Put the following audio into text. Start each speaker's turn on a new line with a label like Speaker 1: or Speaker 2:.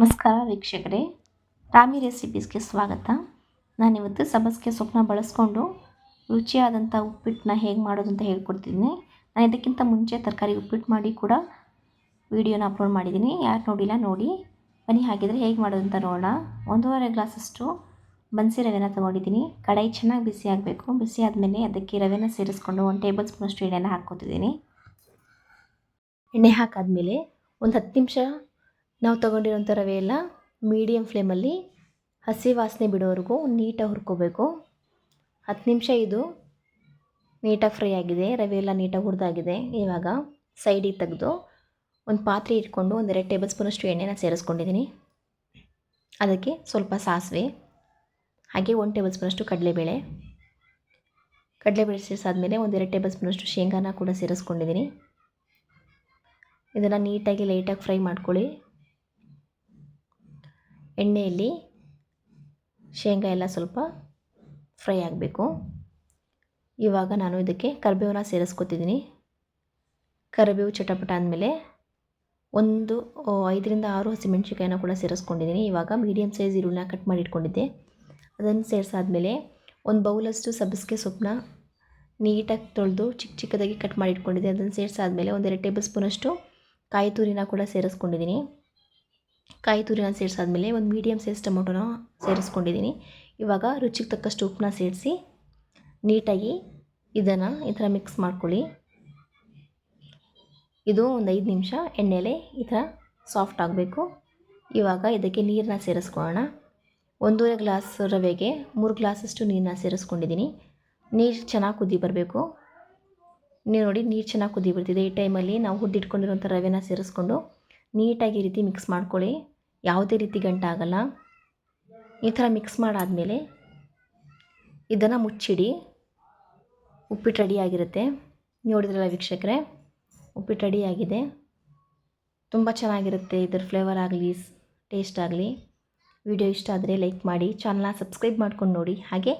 Speaker 1: ನಮಸ್ಕಾರ ವೀಕ್ಷಕರೇ, ರಾಮಿ ರೆಸಿಪೀಸ್ಗೆ ಸ್ವಾಗತ. ನಾನಿವತ್ತು ಸಬಸ್ಗೆ ಸೊಪ್ಪನ್ನ ಬಳಸ್ಕೊಂಡು ರುಚಿಯಾದಂಥ ಉಪ್ಪಿಟ್ಟನ್ನ ಹೇಗೆ ಮಾಡೋದು ಅಂತ ಹೇಳ್ಕೊಡ್ತಿದ್ದೀನಿ ನಾನು ಇದಕ್ಕಿಂತ ಮುಂಚೆ ತರಕಾರಿ ಉಪ್ಪಿಟ್ಟು ಮಾಡಿ ಕೂಡ ವಿಡಿಯೋನ ಅಪ್ಲೋಡ್ ಮಾಡಿದ್ದೀನಿ. ಯಾರು ನೋಡಿಲ್ಲ ನೋಡಿ. ಬನ್ನಿ, ಹಾಗಿದ್ರೆ ಹೇಗೆ ಮಾಡೋದು ಅಂತ ನೋಡೋಣ. ಒಂದೂವರೆ ಗ್ಲಾಸಷ್ಟು ಬನ್ಸಿ ರವೆನ ತೊಗೊಂಡಿದ್ದೀನಿ. ಕಡಾಯಿ ಚೆನ್ನಾಗಿ ಬಿಸಿ ಆಗಬೇಕು. ಬಿಸಿ ಆದಮೇಲೆ ಅದಕ್ಕೆ ರವೆನ ಸೇರಿಸ್ಕೊಂಡು ಒಂದು ಟೇಬಲ್ ಸ್ಪೂನಷ್ಟು ಎಣ್ಣೆನ ಹಾಕ್ಕೊತಿದ್ದೀನಿ. ಎಣ್ಣೆ ಹಾಕಾದ್ಮೇಲೆ ಒಂದು ಹತ್ತು ನಿಮಿಷ ನಾವು ತೊಗೊಂಡಿರೋಂಥ ರವೆ ಎಲ್ಲ ಮೀಡಿಯಮ್ ಫ್ಲೇಮಲ್ಲಿ ಹಸಿ ವಾಸನೆ ಬಿಡೋವರೆಗೂ ನೀಟಾಗಿ ಹುರ್ಕೋಬೇಕು. ಹತ್ತು ನಿಮಿಷ ಇದು ನೀಟಾಗಿ ಫ್ರೈ ಆಗಿದೆ. ರವೆ ಎಲ್ಲ ನೀಟಾಗಿ ಹುರಿದಾಗಿದೆ. ಇವಾಗ ಸೈಡಿಗೆ ತೆಗೆದು ಒಂದು ಪಾತ್ರೆ ಇಟ್ಕೊಂಡು ಒಂದೆರಡು ಟೇಬಲ್ ಸ್ಪೂನಷ್ಟು ಎಣ್ಣೆನ ಸೇರಿಸ್ಕೊಂಡಿದ್ದೀನಿ. ಅದಕ್ಕೆ ಸ್ವಲ್ಪ ಸಾಸಿವೆ, ಹಾಗೆ ಒಂದು ಟೇಬಲ್ ಸ್ಪೂನಷ್ಟು ಕಡಲೆಬೇಳೆ. ಕಡಲೆಬೇಳೆ ಸೇರಿಸಾದ್ಮೇಲೆ ಒಂದೆರಡು ಟೇಬಲ್ ಸ್ಪೂನಷ್ಟು ಶೇಂಗಾನ ಕೂಡ ಸೇರಿಸ್ಕೊಂಡಿದ್ದೀನಿ. ಇದನ್ನು ನೀಟಾಗಿ ಲೈಟಾಗಿ ಫ್ರೈ ಮಾಡ್ಕೊಳ್ಳಿ. ಎಣ್ಣೆಯಲ್ಲಿ ಶೇಂಗಾ ಎಲ್ಲ ಸ್ವಲ್ಪ ಫ್ರೈ ಆಗಬೇಕು. ಇವಾಗ ನಾನು ಇದಕ್ಕೆ ಕರಿಬೇವನ್ನ ಸೇರಿಸ್ಕೊತಿದ್ದೀನಿ. ಕರಿಬೇವು ಚಟಪಟ ಆದಮೇಲೆ ಒಂದು ಐದರಿಂದ ಆರು ಹಸಿಮೆಣ್ಸಿಕಾಯಿನ ಕೂಡ ಸೇರಿಸ್ಕೊಂಡಿದ್ದೀನಿ. ಇವಾಗ ಮೀಡಿಯಮ್ ಸೈಜ್ ಈರುಳ್ಳಿನ ಕಟ್ ಮಾಡಿ ಇಟ್ಕೊಂಡಿದ್ದೆ. ಅದನ್ನು ಸೇರಿಸಾದ್ಮೇಲೆ ಒಂದು ಬೌಲಷ್ಟು ಸಬ್ಬಸಿಗೆ ಸೊಪ್ಪನ್ನ ನೀಟಾಗಿ ತೊಳೆದು ಚಿಕ್ಕ ಚಿಕ್ಕದಾಗಿ ಕಟ್ ಮಾಡಿ ಇಟ್ಕೊಂಡಿದ್ದೆ. ಅದನ್ನು ಸೇರಿಸಾದ್ಮೇಲೆ ಒಂದೆರಡು ಟೇಬಲ್ ಸ್ಪೂನಷ್ಟು ಕಾಯಿ ತುರಿನ ಕೂಡ ಸೇರಿಸ್ಕೊಂಡಿದ್ದೀನಿ. ಕಾಯಿ ತುರಿನ ಸೇರಿಸಾದ್ಮೇಲೆ ಒಂದು ಮೀಡಿಯಮ್ ಸೈಜ್ ಟೊಮೊಟೊನ ಸೇರಿಸ್ಕೊಂಡಿದ್ದೀನಿ. ಇವಾಗ ರುಚಿಗೆ ತಕ್ಕಷ್ಟು ಉಪ್ಪನ್ನ ಸೇರಿಸಿ ನೀಟಾಗಿ ಇದನ್ನು ಈ ಥರ ಮಿಕ್ಸ್ ಮಾಡ್ಕೊಳ್ಳಿ. ಇದು ಒಂದು ಐದು ನಿಮಿಷ ಎಣ್ಣೆಲೆ ಈ ಥರ ಸಾಫ್ಟ್ ಆಗಬೇಕು. ಇವಾಗ ಇದಕ್ಕೆ ನೀರನ್ನ ಸೇರಿಸ್ಕೊಳ್ಳೋಣ. ಒಂದೂವರೆ ಗ್ಲಾಸ್ ರವೆಗೆ ಮೂರು ಗ್ಲಾಸಷ್ಟು ನೀರನ್ನ ಸೇರಿಸ್ಕೊಂಡಿದ್ದೀನಿ. ನೀರು ಚೆನ್ನಾಗಿ ಕುದಿ ಬರಬೇಕು. ನೀವು ನೋಡಿ ನೀರು ಚೆನ್ನಾಗಿ ಕುದಿ ಬರ್ತಿದೆ. ಈ ಟೈಮಲ್ಲಿ ನಾವು ಹುಡ್ಡಿಟ್ಕೊಂಡಿರುವಂಥ ರವೆನ ಸೇರಿಸ್ಕೊಂಡು ನೀಟಾಗಿ ರೀತಿ ಮಿಕ್ಸ್ ಮಾಡ್ಕೊಳ್ಳಿ. ಯಾವುದೇ ರೀತಿ ಗಂಟಾಗಲ್ಲ. ಈ ಥರ ಮಿಕ್ಸ್ ಮಾಡಾದಮೇಲೆ ಇದನ್ನು ಮುಚ್ಚಿಡಿ. ಉಪ್ಪಿಟ್ಟು ರೆಡಿಯಾಗಿರುತ್ತೆ ನೋಡಿದ್ರಲ್ಲ ವೀಕ್ಷಕರೇ? ಉಪ್ಪಿಟ್ಟು ರೆಡಿಯಾಗಿದೆ ತುಂಬ ಚೆನ್ನಾಗಿರುತ್ತೆ ಇದರ ಫ್ಲೇವರ್ ಆಗಲಿ ಟೇಸ್ಟ್ ಆಗಲಿ. ವಿಡಿಯೋ ಇಷ್ಟ ಆದರೆ ಲೈಕ್ ಮಾಡಿ ಚಾನಲ್ನ ಸಬ್ಸ್ಕ್ರೈಬ್ ಮಾಡ್ಕೊಂಡು ನೋಡಿ. ಹಾಗೆ